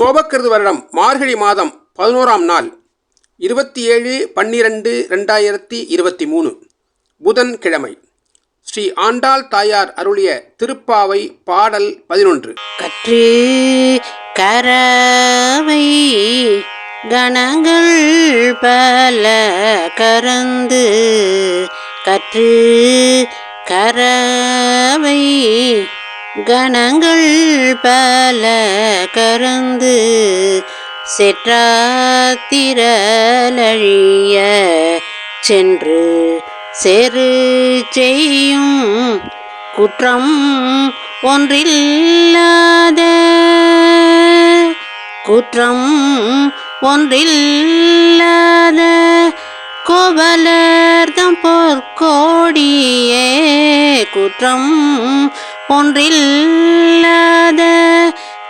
சோபக்கிருது வருடம் மார்கழி மாதம் பதினோராம் நாள் இருபத்தி ஏழு பன்னிரண்டு ரெண்டாயிரத்தி இருபத்தி மூணு புதன் கிழமை. ஸ்ரீ ஆண்டாள் தாயார் அருளிய திருப்பாவை பாடல் பதினொன்று. கற்று கரவை கணங்கள் பல கறந்து கற்று கரவை கணங்கள் பல கருந்து செற்றாத்திரழிய சென்று செரு செய்யும் குற்றம் ஒன்றில்லாத குற்றம் ஒன்றில்லாத கோபலர்தம் போர்க்கோடியே குற்றம் ஒன்றில்லாத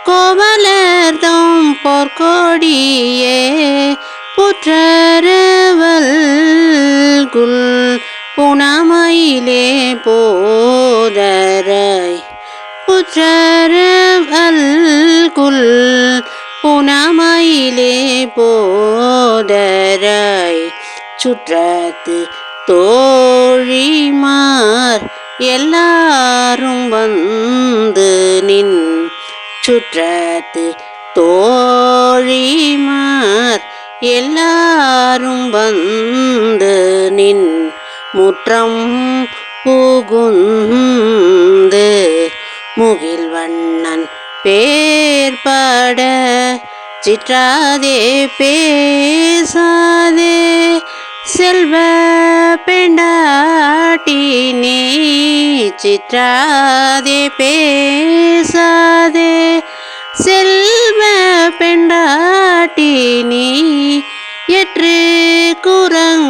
கோபலர்தம் பொற்கொடியே புற்றரவல் குல் புனமையிலே போதரை புற்றரவல் குல் புனமையிலே போதரை சுற்றத்து தோழிமார் எல்லாரும் வந்து நின் சுற்றத்து தோழிமார். எல்லாரும் வந்து நின் முற்றம் புகுந்து முகில் வண்ணன் பேர்பட சிற்றாதே பேசாதே. செல்வ பெண்டா நீ சிற்றாதே பேசாதே. செல்வ பெண்டாட்டி நீ எற்று குரங்கும்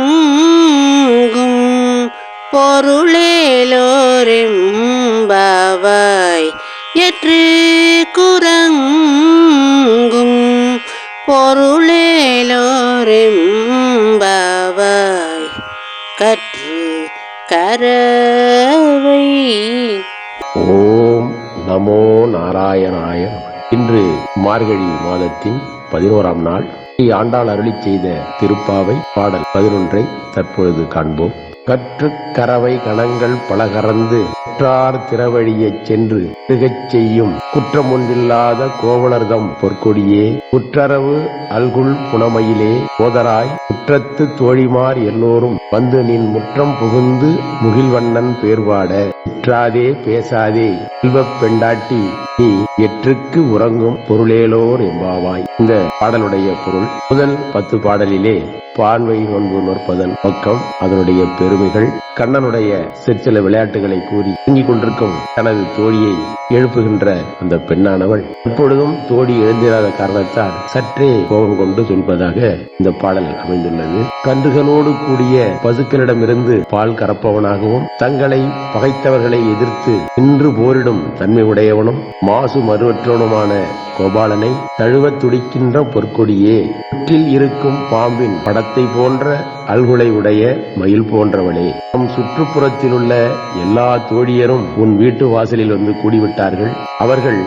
பொருளேலோரெம்பாவாய். எற்று குரங்கும் பொருளேலோரெம் நமோ நாராயணாய இன்று மார்கழி மாதத்தின் பதினோராம் நாள். ஆண்டாள் அருளி செய்த திருப்பாவை பாடல் பதினொன்றை தற்பொழுது காண்போம். கற்றுக் கரவை கணங்கள் பலகறந்து குற்றார் திறவழியைச் சென்று மிகச் செய்யும் குற்றமொன்றில்லாத கோவலர்தம் பொற்கொடியே. குற்றரவு அல்குல் புனமையிலே போதராய் குற்றத்து தோழிமார் எல்லோரும் வந்து நின் முற்றம் புகுந்து முகில்வண்ணன் பேர்வாட. குற்றாதே பேசாதே செல்வப் பெண்டாட்டி நீ எற்றுக்கு உறங்கும் பொருளேலோர் எம்பாவாய் இந்த பாடலுடைய பொருள் முதல் பத்து பாடலிலே பான்மை நோன்பு நோற்பதன் பக்கம் அதனுடைய பெருமைகள் கண்ணனுடைய சிற்சில விளையாட்டுகளை கூறி தூங்கிக் கொண்டிருக்கும் தனது தோழியை எழுப்புகின்ற அந்த பெண்ணானவள். எப்பொழுதும் தோழி எழுந்திராத காரணத்தால் சற்றே கோபம் கொண்டு சொல்வதாக இந்த பாடல் அமைந்துள்ளது. கன்றுகளோடு கூடிய பசுக்களிடமிருந்து பால் கறப்பவனாகவும் தங்களை பகைத்தவர்களை எதிர்த்து நின்று போரிடும் தன்மை உடையவனும் மாசு மறுவற்றவனுமான கோபாலனை தழுவத் துடிக்கின்ற பொற்கொடியே. சுற்றில் இருக்கும் பாம்பின் படத்தை போன்ற அல்குலை உடைய மயில் போன்றவளே. நம் சுற்றுப்புறத்தில் உள்ள எல்லா தோழியரும் உன் வீட்டு வாசலில் வந்து கூடிவிட்டார்கள். அவர்கள்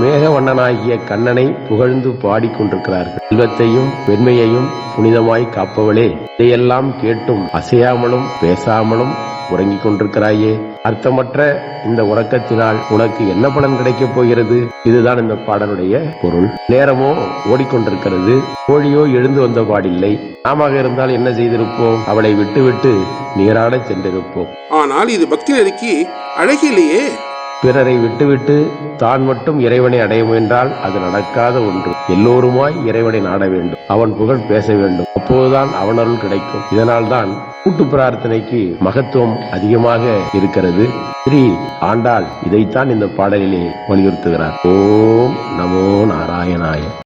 மேகவண்ணனாகிய கண்ணனை புகழ்ந்து பாடிக்கொண்டிருக்கிறார்கள் செல்வத்தையும் பெண்மையையும் புனிதமாய் காப்பவளே. இதையெல்லாம் கேட்டும் அசையாமலும் பேசாமலும் உறங்கிக் கொண்டிருக்கிறாயே அர்த்தமற்ற இந்த உறக்கத்தினால் உனக்கு என்ன பலன் கிடைக்கப் போகிறது? இதுதான் இந்த பாடலுடைய பொருள். நேரமோ ஓடிக்கொண்டிருக்கிறது. கோழியோ எழுந்து வந்த பாடில்லை. நாம இருந்தால் என்ன செய்திருப்போம்? அவளை விட்டுவிட்டு நீராடச் சென்றிருப்போம். ஆனால் இது பக்தி நெருக்கி அழகிலேயே பிறரை விட்டுவிட்டு தான் மட்டும் இறைவனை அடைய முயன்றால் அது நடக்காத ஒன்று. எல்லோருமாய் இறைவனை நாட வேண்டும். அவன் புகழ் பேச வேண்டும். அப்போதுதான் அவனருள் கிடைக்கும். இதனால்தான் கூட்டு பிரார்த்தனைக்கு மகத்துவம் அதிகமாக இருக்கிறது. ஸ்ரீ ஆண்டாள் இதைத்தான் இந்த பாடலிலே வலியுறுத்துகிறார். ஓம் நமோ நாராயணாய.